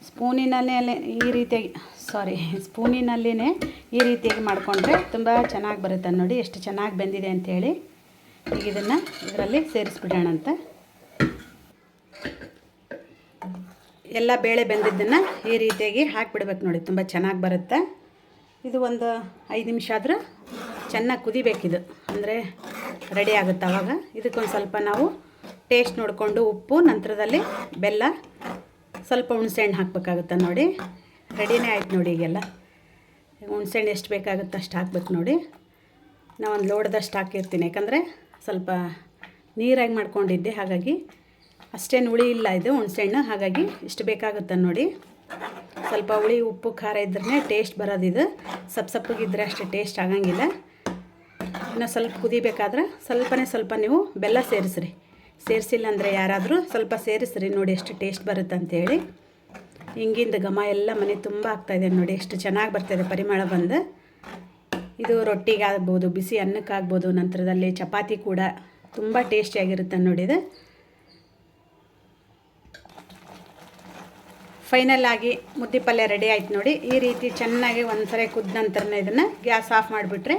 ಸ್ಪೂನಿನಲ್ಲೇ ಈ ರೀತಿಯಾಗಿ ಸಾರಿ ಸ್ಪೂನಿನಲ್ಲೇ ಈ ರೀತಿಯಾಗಿ ಮಾಡಿಕೊಂಡ್ರೆ ತುಂಬ ಚೆನ್ನಾಗಿ ಬರುತ್ತೆ ನೋಡಿ, ಎಷ್ಟು ಚೆನ್ನಾಗಿ ಬೆಂದಿದೆ ಅಂಥೇಳಿ ಈಗ ಇದನ್ನು ಇದರಲ್ಲಿ ಸೇರಿಸ್ಬಿಡೋಣ ಅಂತ ಎಲ್ಲ ಬೇಳೆ ಬೆಂದಿದ್ದನ್ನು ಈ ರೀತಿಯಾಗಿ ಹಾಕಿಬಿಡ್ಬೇಕು ನೋಡಿ, ತುಂಬ ಚೆನ್ನಾಗಿ ಬರುತ್ತೆ. ಇದು ಒಂದು ಐದು ನಿಮಿಷ ಆದರೂ ಚೆನ್ನಾಗಿ ಕುದಿಬೇಕಿದು. ಅಂದರೆ ರೆಡಿ ಆಗುತ್ತೆ ಆವಾಗ ಇದಕ್ಕೊಂದು ಸ್ವಲ್ಪ ನಾವು ಟೇಸ್ಟ್ ನೋಡಿಕೊಂಡು ಉಪ್ಪು, ನಂತರದಲ್ಲಿ ಬೆಲ್ಲ, ಸ್ವಲ್ಪ ಹುಣಸೆಹಣ್ಣು ಹಾಕಬೇಕಾಗುತ್ತೆ ನೋಡಿ. ರೆಡಿನೇ ಆಯ್ತು ನೋಡಿ ಈಗೆಲ್ಲ. ಹುಣಸೆಹಣ್ಣು ಎಷ್ಟು ಬೇಕಾಗುತ್ತೆ ಅಷ್ಟು ಹಾಕ್ಬೇಕು ನೋಡಿ. ನಾನು ಒಂದು ಲೋಡ್ದಷ್ಟು ಹಾಕಿರ್ತೀನಿ. ಯಾಕಂದರೆ ಸ್ವಲ್ಪ ನೀರಾಗಿ ಮಾಡ್ಕೊಂಡಿದ್ದೆ, ಹಾಗಾಗಿ ಅಷ್ಟೇನು ಹುಳಿ ಇಲ್ಲ ಇದು ಹುಣಸೆಹಣ್ಣು ಹಾಗಾಗಿ ಇಷ್ಟು ಬೇಕಾಗುತ್ತೆ ನೋಡಿ. ಸ್ವಲ್ಪ ಹುಳಿ, ಉಪ್ಪು, ಖಾರ ಇದ್ರೇ ಟೇಸ್ಟ್ ಬರೋದಿದು ಸಪ್ ಸಪ್ಪಗಿದ್ರೆ ಅಷ್ಟು ಟೇಸ್ಟ್ ಆಗಂಗಿಲ್ಲ. ಇನ್ನು ಸ್ವಲ್ಪ ಕುದಿಬೇಕಾದ್ರೆ ಸ್ವಲ್ಪನೇ ಸ್ವಲ್ಪ ನೀವು ಬೆಲ್ಲ ಸೇರಿಸ್ರಿ. ಸೇರಿಸಿಲ್ಲ ಅಂದರೆ ಯಾರಾದರೂ ಸ್ವಲ್ಪ ಸೇರಿಸ್ರಿ ನೋಡಿ ಎಷ್ಟು ಟೇಸ್ಟ್ ಬರುತ್ತೆ ಅಂತೇಳಿ. ಹಿಂಗಿಂದ ಘಮ ಎಲ್ಲ ಮನೆ ತುಂಬ ಆಗ್ತಾಯಿದೆ ನೋಡಿ, ಎಷ್ಟು ಚೆನ್ನಾಗಿ ಬರ್ತಾಯಿದೆ ಪರಿಮಳ ಬಂದು. ಇದು ರೊಟ್ಟಿಗಾಗ್ಬೋದು, ಬಿಸಿ ಅನ್ನಕ್ಕಾಗ್ಬೋದು, ನಂತರದಲ್ಲಿ ಚಪಾತಿ ಕೂಡ ತುಂಬ ಟೇಸ್ಟಿಯಾಗಿರುತ್ತೆ ನೋಡಿ ಫೈನಲ್ ಆಗಿ ಮುದ್ದೆ ಪಲ್ಯ ರೆಡಿ ಆಯ್ತು ನೋಡಿ. ಈ ರೀತಿ ಚೆನ್ನಾಗಿ ಒಂದು ಸರಿ ಕುದ್ದ ನಂತರನೇ ಇದನ್ನು ಗ್ಯಾಸ್ ಆಫ್ ಮಾಡಿಬಿಟ್ರೆ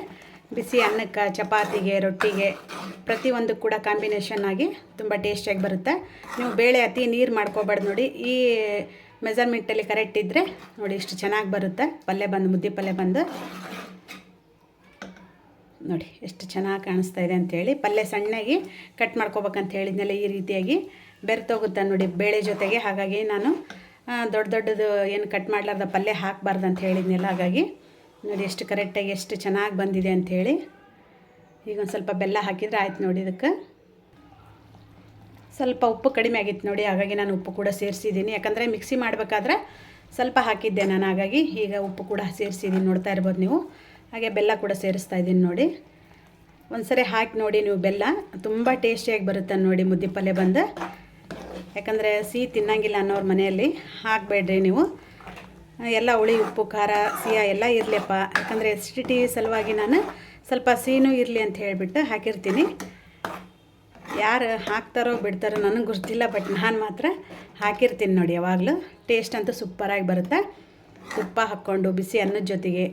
ಬಿಸಿ ಅನ್ನಕ್ಕೆ, ಚಪಾತಿಗೆ, ರೊಟ್ಟಿಗೆ ಪ್ರತಿಯೊಂದು ಕೂಡ ಕಾಂಬಿನೇಷನ್ ಆಗಿ ತುಂಬ ಟೇಸ್ಟಿಯಾಗಿ ಬರುತ್ತೆ. ನೀವು ಬೇಳೆ, ಅತಿ ನೀರು ಮಾಡ್ಕೋಬಾರ್ದು ನೋಡಿ. ಈ ಮೆಜರ್ಮೆಂಟಲ್ಲಿ ಕರೆಕ್ಟ್ ಇದ್ದರೆ ನೋಡಿ ಇಷ್ಟು ಚೆನ್ನಾಗಿ ಬರುತ್ತೆ. ಪಲ್ಯ ಬಂದು, ಮುದ್ದೆ ಪಲ್ಯ ಬಂದು. ನೋಡಿ, ಎಷ್ಟು ಚೆನ್ನಾಗಿ ಕಾಣಿಸ್ತಾ ಇದೆ ಅಂಥೇಳಿ ಪಲ್ಯ ಸಣ್ಣಗೆ ಕಟ್ ಮಾಡ್ಕೋಬೇಕಂತ ಹೇಳಿದ್ನಲ್ಲ ಈ ರೀತಿಯಾಗಿ. ಬೆರೆತೋಗುತ್ತೆ ನೋಡಿ ಬೇಳೆ ಜೊತೆಗೆ. ಹಾಗಾಗಿ ನಾನು ದೊಡ್ಡ ದೊಡ್ಡದು ಏನು ಕಟ್ ಮಾಡಲಾರ್ದ ಪಲ್ಯ ಹಾಕಬಾರ್ದು ಅಂತ ಹೇಳಿದ್ನೆಲ್ಲ, ಹಾಗಾಗಿ ನೋಡಿ ಎಷ್ಟು ಕರೆಕ್ಟಾಗಿ ಎಷ್ಟು ಚೆನ್ನಾಗಿ ಬಂದಿದೆ ಅಂಥೇಳಿ ಈಗ ಒಂದು ಸ್ವಲ್ಪ ಬೆಲ್ಲ ಹಾಕಿದರೆ ಆಯ್ತು ನೋಡಿ ಇದಕ್ಕೆ. ಸ್ವಲ್ಪ ಉಪ್ಪು ಕಡಿಮೆ ಆಗಿತ್ತು ನೋಡಿ, ಹಾಗಾಗಿ ನಾನು ಉಪ್ಪು ಕೂಡ ಸೇರಿಸಿದ್ದೀನಿ. ಯಾಕಂದರೆ ಮಿಕ್ಸಿ ಮಾಡಬೇಕಾದ್ರೆ ಸ್ವಲ್ಪ ಹಾಕಿದ್ದೆ ನಾನು, ಹಾಗಾಗಿ ಈಗ ಉಪ್ಪು ಕೂಡ ಸೇರಿಸಿದ್ದೀನಿ ನೋಡ್ತಾ ಇರ್ಬೋದು ನೀವು. ಹಾಗೆ ಬೆಲ್ಲ ಕೂಡ ಸೇರಿಸ್ತಾ ಇದ್ದೀನಿ ನೋಡಿ. ಒಂದು ಸರಿ ಹಾಕಿ ನೋಡಿ ನೀವು ಬೆಲ್ಲ. ತುಂಬ ಟೇಸ್ಟಿಯಾಗಿ ಬರುತ್ತೆ ನೋಡಿ ಮುದ್ದೆ ಪಲ್ಯ ಬಂದು. ಯಾಕಂದರೆ ಸಿಹಿ ತಿನ್ನಂಗಿಲ್ಲ ಅನ್ನೋರ ಮನೆಯಲ್ಲಿ, ಹಾಕಬೇಡ್ರಿ ನೀವು. ಎಲ್ಲ ಹುಳಿ, ಉಪ್ಪು, ಖಾರ, ಸಿಹಿ ಎಲ್ಲ ಇರಲಿಪ್ಪ. ಯಾಕಂದರೆ ಎಸಿಡಿಟಿ ಸಲುವಾಗಿ ನಾನು ಸ್ವಲ್ಪ ಸಿಹಿನೂ ಇರಲಿ ಅಂತ ಹೇಳಿಬಿಟ್ಟು ಹಾಕಿರ್ತೀನಿ. ಯಾರು ಹಾಕ್ತಾರೋ ಬಿಡ್ತಾರೋ ನನಗೆ ಗೊತ್ತಿಲ್ಲ ಬಟ್ ನಾನು ಮಾತ್ರ ಹಾಕಿರ್ತೀನಿ ನೋಡಿ ಯಾವಾಗಲೂ. ಟೇಸ್ಟ್ ಅಂತೂ ಸೂಪರಾಗಿ ಬರುತ್ತೆ. ತುಪ್ಪ ಹಾಕ್ಕೊಂಡು ಬಿಸಿ ಅನ್ನದ ಜೊತೆಗೆ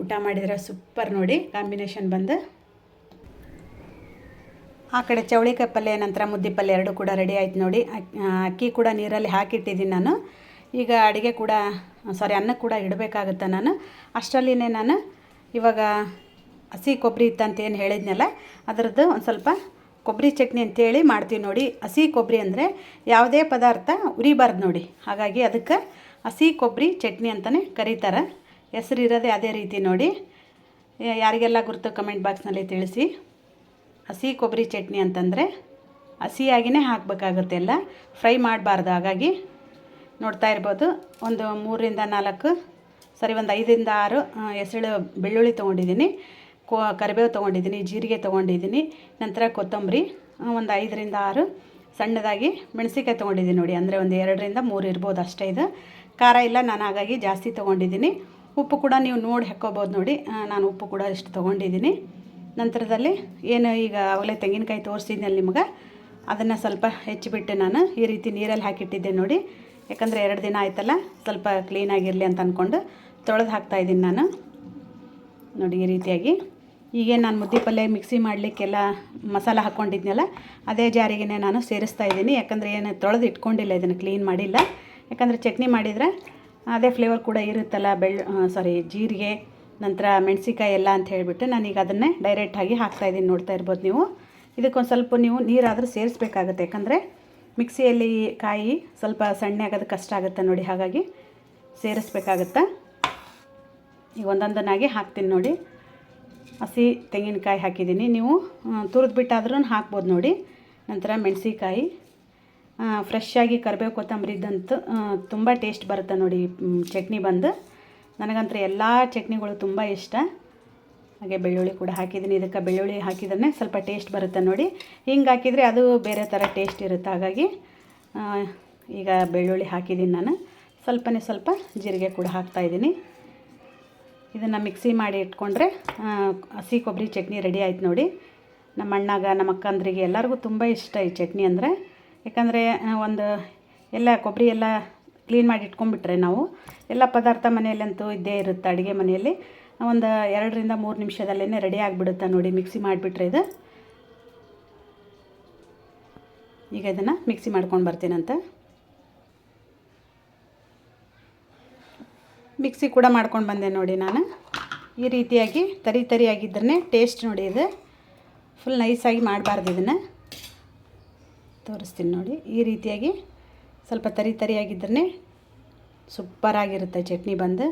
ಊಟ ಮಾಡಿದರೆ ಸೂಪರ್ ನೋಡಿ ಕಾಂಬಿನೇಷನ್ ಬಂದು. ಆ ಕಡೆ ಚೌಳಿಕಾಯಿ ಪಲ್ಯ, ನಂತರ ಮುದ್ದೆ ಪಲ್ಯ ಎರಡು ಕೂಡ ರೆಡಿ ಆಯ್ತು ನೋಡಿ. ಅಕ್ಕಿ ಕೂಡ ನೀರಲ್ಲಿ ಹಾಕಿಟ್ಟಿದ್ದೀನಿ ನಾನು. ಈಗ ಅಡುಗೆ ಕೂಡ ಸಾರಿ ಅನ್ನ ಕೂಡ ಇಡಬೇಕಾಗುತ್ತೆ ನಾನು. ಅಷ್ಟರಲ್ಲಿನೇ ನಾನು ಇವಾಗ ಹಸಿ ಕೊಬ್ಬರಿ ಇತ್ತಂತ ಏನು ಹೇಳಿದ್ನಲ್ಲ, ಅದರದ್ದು ಒಂದು ಸ್ವಲ್ಪ ಕೊಬ್ಬರಿ ಚಟ್ನಿ ಅಂತೇಳಿ ಮಾಡ್ತೀವಿ ನೋಡಿ. ಹಸಿ ಕೊಬ್ಬರಿ ಅಂದರೆ ಯಾವುದೇ ಪದಾರ್ಥ ಉರಿಬಾರ್ದು ನೋಡಿ. ಹಾಗಾಗಿ ಅದಕ್ಕೆ ಹಸಿ ಕೊಬ್ಬರಿ ಚಟ್ನಿ ಅಂತಲೇ ಕರೀತಾರೆ. ಹೆಸರು ಇರೋದೇ ಅದೇ ರೀತಿ ನೋಡಿ. ಯಾರಿಗೆಲ್ಲ ಗುರುತು ಕಮೆಂಟ್ ಬಾಕ್ಸ್ನಲ್ಲಿ ತಿಳಿಸಿ. ಹಸಿ ಕೊಬ್ಬರಿ ಚಟ್ನಿ ಅಂತಂದರೆ ಹಸಿಯಾಗಿಯೇ ಹಾಕಬೇಕಾಗುತ್ತೆ ಎಲ್ಲ. ಫ್ರೈ ಮಾಡಬಾರ್ದು ಹಾಗಾಗಿ. ನೋಡ್ತಾ ಇರ್ಬೋದು, ಒಂದು ಮೂರರಿಂದ ನಾಲ್ಕು, ಸರಿ ಒಂದು ಐದರಿಂದ ಆರು ಹೆಸಳು ಬೆಳ್ಳುಳ್ಳಿ ತೊಗೊಂಡಿದ್ದೀನಿ, ಕೋ, ಕರಿಬೇವು ತೊಗೊಂಡಿದ್ದೀನಿ, ಜೀರಿಗೆ ತೊಗೊಂಡಿದ್ದೀನಿ, ನಂತರ ಕೊತ್ತಂಬರಿ ಒಂದು ಐದರಿಂದ ಆರು, ಸಣ್ಣದಾಗಿ ಮೆಣಸಿಕಾಯಿ ತೊಗೊಂಡಿದ್ದೀನಿ ನೋಡಿ, ಅಂದರೆ ಒಂದು ಎರಡರಿಂದ ಮೂರು ಇರ್ಬೋದು ಅಷ್ಟೇ ಇದು. ಖಾರ ಇಲ್ಲ, ನಾನು ಹಾಗಾಗಿ ಜಾಸ್ತಿ ತೊಗೊಂಡಿದ್ದೀನಿ. ಉಪ್ಪು ಕೂಡ ನೀವು ನೋಡಿ ಹಾಕ್ಕೋಬೋದು ನೋಡಿ ನಾನು ಉಪ್ಪು ಕೂಡ ಇಷ್ಟು ತೊಗೊಂಡಿದ್ದೀನಿ. ನಂತರದಲ್ಲಿ ಏನು ಈಗ ಅವಲೇ ತೆಂಗಿನಕಾಯಿ ತೋರಿಸಿದ್ನಲ್ಲ ನಿಮ್ಗೆ, ಅದನ್ನು ಸ್ವಲ್ಪ ಹೆಚ್ಚಿಬಿಟ್ಟು ನಾನು ಈ ರೀತಿ ನೀರಲ್ಲಿ ಹಾಕಿಟ್ಟಿದ್ದೆ ನೋಡಿ. ಯಾಕಂದರೆ ಎರಡು ದಿನ ಆಯ್ತಲ್ಲ, ಸ್ವಲ್ಪ ಕ್ಲೀನಾಗಿರಲಿ ಅಂತ ಅಂದ್ಕೊಂಡು ತೊಳೆದು ಹಾಕ್ತಾಯಿದ್ದೀನಿ ನಾನು. ನೋಡಿ ಈ ರೀತಿಯಾಗಿ. ಈಗೇನು ನಾನು ಮುದ್ದೆ ಪಲ್ಯ ಮಿಕ್ಸಿ ಮಾಡಲಿಕ್ಕೆಲ್ಲ ಮಸಾಲ ಹಾಕ್ಕೊಂಡಿದ್ನಲ್ಲ, ಅದೇ ಜಾರಿಗೆ ನಾನು ಸೇರಿಸ್ತಾ ಇದ್ದೀನಿ. ಯಾಕಂದರೆ ಏನು ತೊಳೆದು ಇಟ್ಕೊಂಡಿಲ್ಲ, ಇದನ್ನು ಕ್ಲೀನ್ ಮಾಡಿಲ್ಲ. ಯಾಕಂದರೆ ಚಟ್ನಿ ಮಾಡಿದರೆ ಅದೇ ಫ್ಲೇವರ್ ಕೂಡ ಇರುತ್ತಲ್ಲ ಬೆಳ್ ಸಾರಿ ಜೀರಿಗೆ ನಂತರ ಮೆಣಸಿಕಾಯಿ ಎಲ್ಲ ಅಂತ ಹೇಳಿಬಿಟ್ಟು ನಾನೀಗ ಅದನ್ನೇ ಡೈರೆಕ್ಟಾಗಿ ಹಾಕ್ತಾಯಿದ್ದೀನಿ ನೋಡ್ತಾ ಇರ್ಬೋದು ನೀವು. ಇದಕ್ಕೊಂದು ಸ್ವಲ್ಪ ನೀವು ನೀರಾದರೂ ಸೇರಿಸ್ಬೇಕಾಗುತ್ತೆ. ಯಾಕಂದರೆ ಮಿಕ್ಸಿಯಲ್ಲಿ ಕಾಯಿ ಸ್ವಲ್ಪ ಸಣ್ಣ ಆಗೋದು ಕಷ್ಟ ಆಗುತ್ತೆ ನೋಡಿ, ಹಾಗಾಗಿ ಸೇರಿಸ್ಬೇಕಾಗತ್ತೆ. ಈಗ ಒಂದೊಂದನ್ನಾಗಿ ಹಾಕ್ತೀನಿ ನೋಡಿ. ಹಸಿ ತೆಂಗಿನಕಾಯಿ ಹಾಕಿದ್ದೀನಿ. ನೀವು ತುರಿದು ಬಿಟ್ಟಾದ್ರೂ ಹಾಕ್ಬೋದು ನೋಡಿ. ನಂತರ ಮೆಣಸಿಕಾಯಿ ಫ್ರೆಶ್ ಆಗಿ ಕರಿಬೇವು ಕೊತ್ತಂಬರಿ ತುಂಬ ಟೇಸ್ಟ್ ಬರುತ್ತೆ ನೋಡಿ ಚಟ್ನಿ ಬಂದು. ನನಗಂತೂ ಎಲ್ಲ ಚಟ್ನಿಗಳು ತುಂಬ ಇಷ್ಟ. ಹಾಗೆ ಬೆಳ್ಳುಳ್ಳಿ ಕೂಡ ಹಾಕಿದ್ದೀನಿ. ಇದಕ್ಕೆ ಬೆಳ್ಳುಳ್ಳಿ ಹಾಕಿದ್ರೆ ಸ್ವಲ್ಪ ಟೇಸ್ಟ್ ಬರುತ್ತೆ ನೋಡಿ. ಹಿಂಗೆ ಹಾಕಿದರೆ ಅದು ಬೇರೆ ಥರ ಟೇಸ್ಟ್ ಇರುತ್ತೆ. ಹಾಗಾಗಿ ಈಗ ಬೆಳ್ಳುಳ್ಳಿ ಹಾಕಿದ್ದೀನಿ ನಾನು. ಸ್ವಲ್ಪನೇ ಸ್ವಲ್ಪ ಜೀರಿಗೆ ಕೂಡ ಹಾಕ್ತಾಯಿದ್ದೀನಿ ಇದನ್ನು ಮಿಕ್ಸಿ ಮಾಡಿ ಇಟ್ಕೊಂಡ್ರೆ ಹಸಿ ಕೊಬ್ಬರಿ ಚಟ್ನಿ ರೆಡಿ ಆಯ್ತು ನೋಡಿ. ನಮ್ಮ ಅಣ್ಣಾಗ, ನಮ್ಮ ಅಕ್ಕಂದ್ರಿಗೆ ಎಲ್ಲರಿಗೂ ತುಂಬ ಇಷ್ಟ ಈ ಚಟ್ನಿ ಅಂದರೆ. ಯಾಕಂದರೆ ಒಂದು ಎಲ್ಲ ಕೊಬ್ಬರಿ ಎಲ್ಲ ಕ್ಲೀನ್ ಮಾಡಿ ಇಟ್ಕೊಂಡ್ಬಿಟ್ರೆ ನಾವು ಎಲ್ಲ ಪದಾರ್ಥ ಮನೆಯಲ್ಲಂತೂ ಇದ್ದೇ ಇರುತ್ತೆ ಅಡುಗೆ ಮನೆಯಲ್ಲಿ. ಒಂದು ಎರಡರಿಂದ ಮೂರು ನಿಮಿಷದಲ್ಲೇ ರೆಡಿ ಆಗಿಬಿಡುತ್ತೆ ನೋಡಿ, ಮಿಕ್ಸಿ ಮಾಡಿಬಿಟ್ರೆ ಇದು. ಈಗ ಇದನ್ನು ಮಿಕ್ಸಿ ಮಾಡ್ಕೊಂಡು ಬರ್ತೀನಂತ. ಮಿಕ್ಸಿ ಕೂಡ ಮಾಡ್ಕೊಂಡು ಬಂದೆ ನೋಡಿ ನಾನು. ಈ ರೀತಿಯಾಗಿ ತರಿ ತರಿಯಾಗಿದ್ದರೆ ಟೇಸ್ಟ್ ನೋಡಿ ಇದು. ಫುಲ್ ನೈಸಾಗಿ ಮಾಡಬಾರ್ದು ಇದನ್ನು. ತೋರಿಸ್ತೀನಿ ನೋಡಿ, ಈ ರೀತಿಯಾಗಿ ಸ್ವಲ್ಪ ತರಿ ತರಿಯಾಗಿದ್ದರೆ ಸೂಪರಾಗಿರುತ್ತೆ ಚಟ್ನಿ ಬಂದು.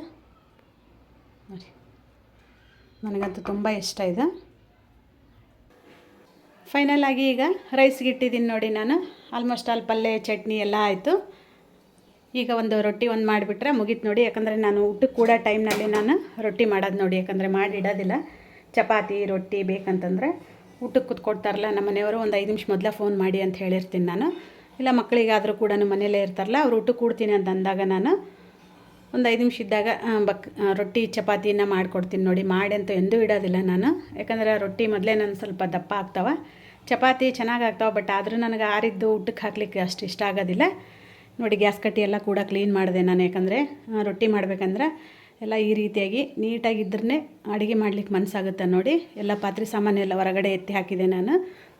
ನೋಡಿ. ನನಗಂತೂ ತುಂಬ ಇಷ್ಟ ಇದು. ಫೈನಲ್ ಆಗಿ ಈಗ ರೈಸ್ಗೆ ಇಟ್ಟಿದ್ದೀನಿ ನೋಡಿ ನಾನು. ಆಲ್ಮೋಸ್ಟ್ ಆಲ್ ಪಲ್ಯ ಚಟ್ನಿ ಎಲ್ಲ ಆಯಿತು. ಈಗ ಒಂದು ರೊಟ್ಟಿ ಒಂದು ಮಾಡಿಬಿಟ್ರೆ ಮುಗೀತು ನೋಡಿ. ಯಾಕಂದರೆ ನಾನು ಊಟಕ್ಕೆ ಕೂಡ ಟೈಮ್ನಲ್ಲಿ ನಾನು ರೊಟ್ಟಿ ಮಾಡೋದು ನೋಡಿ. ಯಾಕಂದರೆ ಮಾಡಿ ಇಡೋದಿಲ್ಲ. ಚಪಾತಿ, ರೊಟ್ಟಿ ಬೇಕಂತಂದರೆ ಊಟಕ್ಕೆ ಕೂತ್ಕೊಡ್ತಾರಲ್ಲ ನಮ್ಮ ಮನೆಯವರು ಒಂದು ಐದು ನಿಮಿಷ ಮೊದಲೇ ಫೋನ್ ಮಾಡಿ ಅಂತ ಹೇಳಿರ್ತೀನಿ ನಾನು. ಇಲ್ಲ, ಮಕ್ಕಳಿಗಾದರೂ ಕೂಡ ಮನೆಯಲ್ಲೇ ಇರ್ತಾರಲ್ಲ, ಅವ್ರು ಊಟಕ್ಕೆ ಕೂಡ್ತೀನಿ ಅಂತ ಅಂದಾಗ ನಾನು ಒಂದು ಐದು ನಿಮಿಷ ಇದ್ದಾಗ ಬಕ್ ರೊಟ್ಟಿ ಚಪಾತಿನ ಮಾಡಿಕೊಡ್ತೀನಿ ನೋಡಿ, ಮಾಡಿ ಅಂತೂ ಎಂದೂ ಇಡೋದಿಲ್ಲ ನಾನು. ಯಾಕಂದರೆ ರೊಟ್ಟಿ ಮೊದಲೇ ನಾನು ಸ್ವಲ್ಪ ದಪ್ಪ ಆಗ್ತಾವೆ. ಚಪಾತಿ ಚೆನ್ನಾಗಿ ಆಗ್ತಾವೆ, ಬಟ್ ಆದರೂ ನನಗೆ ಆರಿದ್ದು ಊಟಕ್ಕೆ ಹಾಕ್ಲಿಕ್ಕೆ ಅಷ್ಟು ಇಷ್ಟ ಆಗೋದಿಲ್ಲ. ನೋಡಿ, ಗ್ಯಾಸ್ ಕಟ್ಟಿ ಎಲ್ಲ ಕೂಡ ಕ್ಲೀನ್ ಮಾಡಿದೆ ನಾನು, ಯಾಕಂದರೆ ರೊಟ್ಟಿ ಮಾಡ್ಬೇಕಂದ್ರೆ ಎಲ್ಲ ಈ ರೀತಿಯಾಗಿ ನೀಟಾಗಿದ್ದರೆ ಅಡುಗೆ ಮಾಡ್ಲಿಕ್ಕೆ ಮನಸ್ಸಾಗುತ್ತೆ ನೋಡಿ. ಎಲ್ಲ ಪಾತ್ರೆ ಸಾಮಾನೆಲ್ಲ ಹೊರಗಡೆ ಎತ್ತಿ ಹಾಕಿದೆ ನಾನು,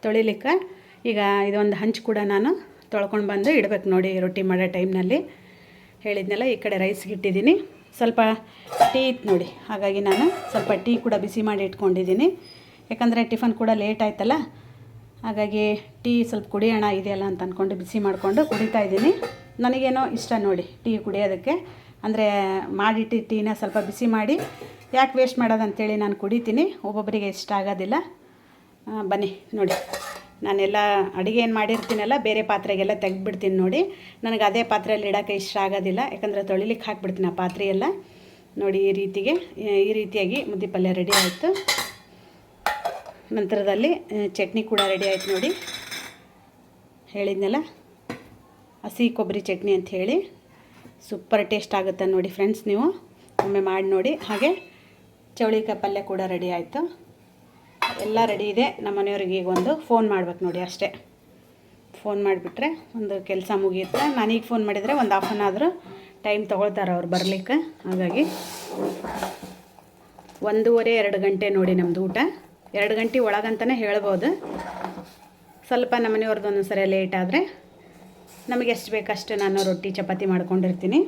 ತೊಳಿಲಿಕ್ಕೆ. ಈಗ ಇದೊಂದು ಹಂಚು ಕೂಡ ನಾನು ತೊಳ್ಕೊಂಡು ಬಂದು ಇಡಬೇಕು ನೋಡಿ ರೊಟ್ಟಿ ಮಾಡೋ ಟೈಮ್ನಲ್ಲಿ. ಹೇಳಿದ್ನೆಲ್ಲ, ಈ ಕಡೆ ರೈಸ್ಗೆ ಇಟ್ಟಿದ್ದೀನಿ ಸ್ವಲ್ಪ ಟೀ ಇತ್ತು ನೋಡಿ, ಹಾಗಾಗಿ ನಾನು ಸ್ವಲ್ಪ ಟೀ ಕೂಡ ಬಿಸಿ ಮಾಡಿ ಇಟ್ಕೊಂಡಿದ್ದೀನಿ. ಯಾಕಂದರೆ ಟಿಫನ್ ಕೂಡ ಲೇಟ್ ಆಯ್ತಲ್ಲ, ಹಾಗಾಗಿ ಟೀ ಸ್ವಲ್ಪ ಕುಡಿಯೋಣ ಇದೆಯಲ್ಲ ಅಂತ ಅಂದ್ಕೊಂಡು ಬಿಸಿ ಮಾಡಿಕೊಂಡು ಕುಡಿತಾ ಇದ್ದೀನಿ. ನನಗೇನೋ ಇಷ್ಟ ನೋಡಿ ಟೀ ಕುಡಿಯೋದಕ್ಕೆ. ಅಂದರೆ ಮಾಡಿಟ್ಟು ಟೀನ ಸ್ವಲ್ಪ ಬಿಸಿ ಮಾಡಿ, ಯಾಕೆ ವೇಸ್ಟ್ ಮಾಡೋದಂತೇಳಿ ನಾನು ಕುಡಿತೀನಿ, ಒಬ್ಬೊಬ್ಬರಿಗೆ ಇಷ್ಟ ಆಗೋದಿಲ್ಲ. ಬನ್ನಿ ನೋಡಿ. ನಾನೆಲ್ಲ ಅಡುಗೆ ಏನು ಮಾಡಿರ್ತೀನಲ್ಲ, ಬೇರೆ ಪಾತ್ರೆಗೆಲ್ಲ ತೆಗೆದ್ಬಿಡ್ತೀನಿ ನೋಡಿ. ನನಗೆ ಅದೇ ಪಾತ್ರೆಯಲ್ಲಿ ಇಡೋಕ್ಕೆ ಇಷ್ಟ ಆಗೋದಿಲ್ಲ, ಯಾಕಂದರೆ ತೊಳಿಲಿಕ್ಕೆ ಹಾಕ್ಬಿಡ್ತೀನಿ ಆ ಪಾತ್ರೆಯೆಲ್ಲ. ನೋಡಿ ಈ ರೀತಿಗೆ, ಈ ರೀತಿಯಾಗಿ ಮುದ್ದೆ ಪಲ್ಯ ರೆಡಿ ಆಯಿತು. ನಂತರದಲ್ಲಿ ಚಟ್ನಿ ಕೂಡ ರೆಡಿ ಆಯ್ತು ನೋಡಿ. ಹೇಳಿದ್ನಲ್ಲ, ಹಸಿ ಕೊಬ್ಬರಿ ಚಟ್ನಿ ಅಂತ ಹೇಳಿ. ಸೂಪರ್ ಟೇಸ್ಟ್ ಆಗುತ್ತೆ ನೋಡಿ ಫ್ರೆಂಡ್ಸ್ ನೀವು. ಒಮ್ಮೆ ಮಾಡಿ ನೋಡಿ. ಹಾಗೆ, ಚೌಳಿಕಾಯಿ ಪಲ್ಯ ಕೂಡ ರೆಡಿ ಆಯಿತು. ಎಲ್ಲ ರೆಡಿ ಇದೆ. ನಮ್ಮ ಮನೆಯವ್ರಿಗೆ ಈಗ ಒಂದು ಫೋನ್ ಮಾಡ್ಬೇಕು ನೋಡಿ ಅಷ್ಟೇ. ಫೋನ್ ಮಾಡಿಬಿಟ್ರೆ ಒಂದು ಕೆಲಸ ಮುಗಿಯುತ್ತೆ. ನಾನೀಗ ಫೋನ್ ಮಾಡಿದರೆ ಒಂದು ಹಾಫ್ ಅನ್ ಆದರೂ ಟೈಮ್ ತೊಗೊಳ್ತಾರೆ ಅವ್ರು ಬರಲಿಕ್ಕೆ. ಹಾಗಾಗಿ ಒಂದೂವರೆ, ಎರಡು ಗಂಟೆ ನೋಡಿ ನಮ್ಮದು ಊಟ. ಎರಡು ಗಂಟೆ ಒಳಗಂತಲೇ ಹೇಳ್ಬೋದು. ಸ್ವಲ್ಪ ನಮ್ಮ ಮನೆಯವ್ರದ್ದು ಒಂದೊಂದು ಸರಿ ಲೇಟ್ ಆದರೆ ನಮಗೆ ಎಷ್ಟು ಬೇಕಷ್ಟು ನಾನು ರೊಟ್ಟಿ, ಚಪಾತಿ ಮಾಡ್ಕೊಂಡಿರ್ತೀನಿ.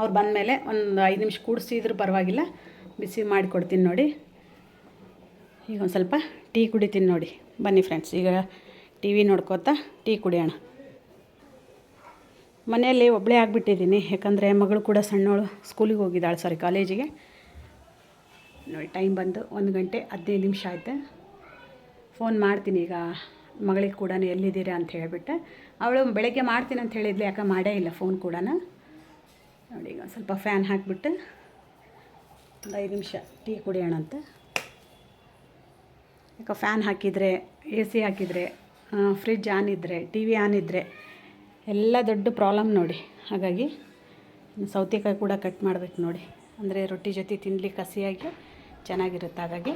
ಅವ್ರು ಬಂದಮೇಲೆ ಒಂದು ಐದು ನಿಮಿಷ ಕೂಡಿಸಿದ್ರು ಪರವಾಗಿಲ್ಲ. ಬಿಸಿ ಮಾಡಿಕೊಡ್ತೀನಿ ನೋಡಿ. ಈಗ ಒಂದು ಸ್ವಲ್ಪ ಟೀ ಕುಡಿತೀನಿ ನೋಡಿ. ಬನ್ನಿ ಫ್ರೆಂಡ್ಸ್ ಈಗ ಟಿ ವಿ ನೋಡ್ಕೋತಾ ಟೀ ಕುಡಿಯೋಣ. ಮನೆಯಲ್ಲಿ ಒಬ್ಬಳೇ ಆಗಿಬಿಟ್ಟಿದ್ದೀನಿ, ಯಾಕಂದರೆ ಮಗಳು ಕೂಡ ಸಣ್ಣವಳು ಸ್ಕೂಲಿಗೆ ಹೋಗಿದ್ದಾಳೆ ಸಾರಿ ಕಾಲೇಜಿಗೆ ನೋಡಿ ಟೈಮ್ ಬಂದು ಒಂದು ಗಂಟೆ ಹದಿನೈದು ನಿಮಿಷ ಆಯಿತು. ಫೋನ್ ಮಾಡ್ತೀನಿ ಈಗ, ಮಗಳಿಗೆ ಕೂಡ ಎಲ್ಲಿದ್ದೀರಾ ಅಂತ ಹೇಳಿಬಿಟ್ಟು. ಅವಳು ಬೆಳಗ್ಗೆ ಮಾಡ್ತೀನಿ ಅಂತ ಹೇಳಿದ್ಲು ಯಾಕೆ ಮಾಡೇ ಇಲ್ಲ ಫೋನ್ ಕೂಡ ನೋಡಿ, ಈಗ ಸ್ವಲ್ಪ ಫ್ಯಾನ್ ಹಾಕಿಬಿಟ್ಟು ಒಂದು ಐದು ನಿಮಿಷ ಟೀ ಕುಡಿಯೋಣ ಅಂತ. ಯಾಕೆ ಫ್ಯಾನ್ ಹಾಕಿದರೆ, ಎ ಸಿ ಹಾಕಿದರೆ ಫ್ರಿಜ್ ಆನ್ ಇದ್ದರೆ ಟಿ ವಿ ಆನ್ ಇದ್ದರೆ ಎಲ್ಲ ದೊಡ್ಡ ಪ್ರಾಬ್ಲಮ್ ನೋಡಿ. ಹಾಗಾಗಿ ಸೌತೆಕಾಯಿ ಕೂಡ ಕಟ್ ಮಾಡ್ಬೇಕು ನೋಡಿ. ಅಂದರೆ ರೊಟ್ಟಿ ಜೊತೆ ತಿನ್ನಲಿಕ್ಕೆ ಹಸಿಯಾಗಿ ಚೆನ್ನಾಗಿರುತ್ತೆ. ಹಾಗಾಗಿ